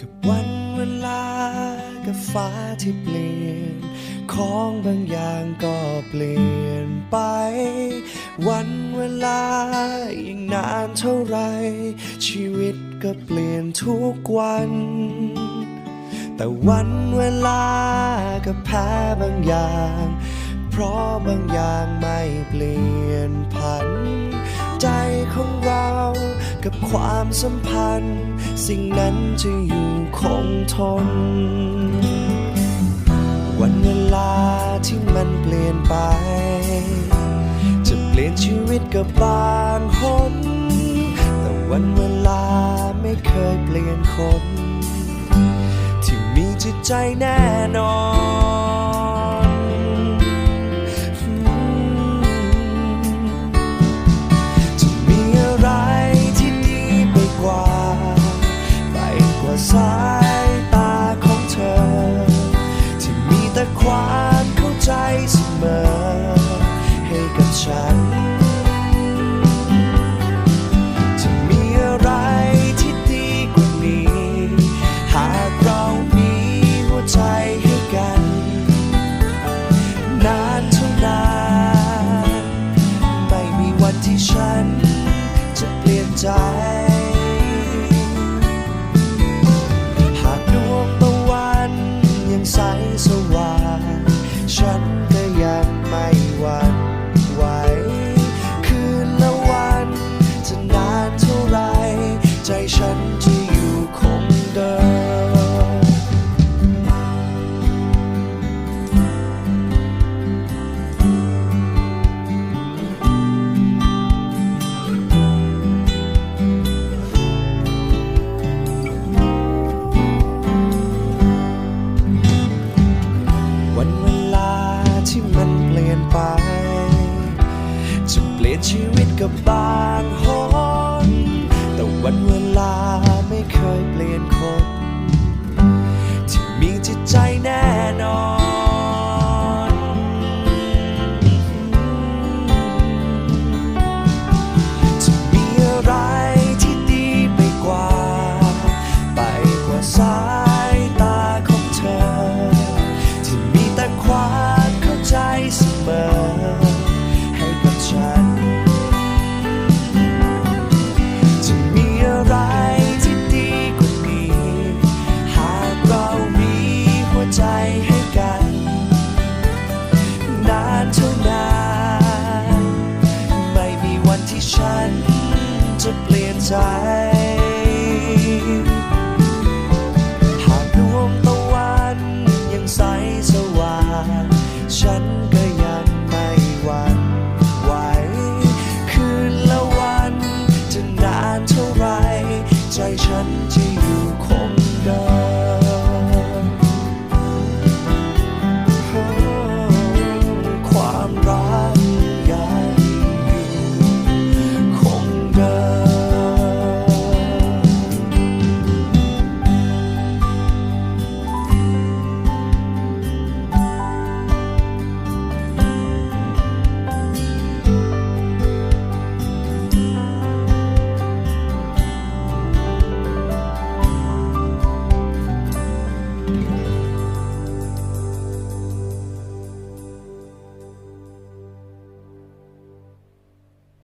กับวันเวลา กับฟ้าที่เปลี่ยน ของบางอย่างก็เปลี่ยนไป วันเวลายิ่งนานเท่าไร ชีวิตก็เปลี่ยนทุกวัน แต่วันเวลาก็แพ้บางอย่าง เพราะบางอย่างไม่เปลี่ยนผัน ความสัมพันธ์ สิ่งนั้นจะอยู่คงทน วันเวลาที่มันเปลี่ยนไป จะเปลี่ยนชีวิตกับบางคน แต่วันเวลาไม่เคยเปลี่ยนคน ที่มีจิตใจแน่นอน ลี่ยนชีวิตกับบางหนแต่วันเวลาไม่เคยเปลี่ยนคน ที่มีจิตใจแน่นอน จะมีอะไรที่ดีไปกว่า ไปกว่าสายตาของเธอ ที่มีแต่ความเข้าใจเสมอ เ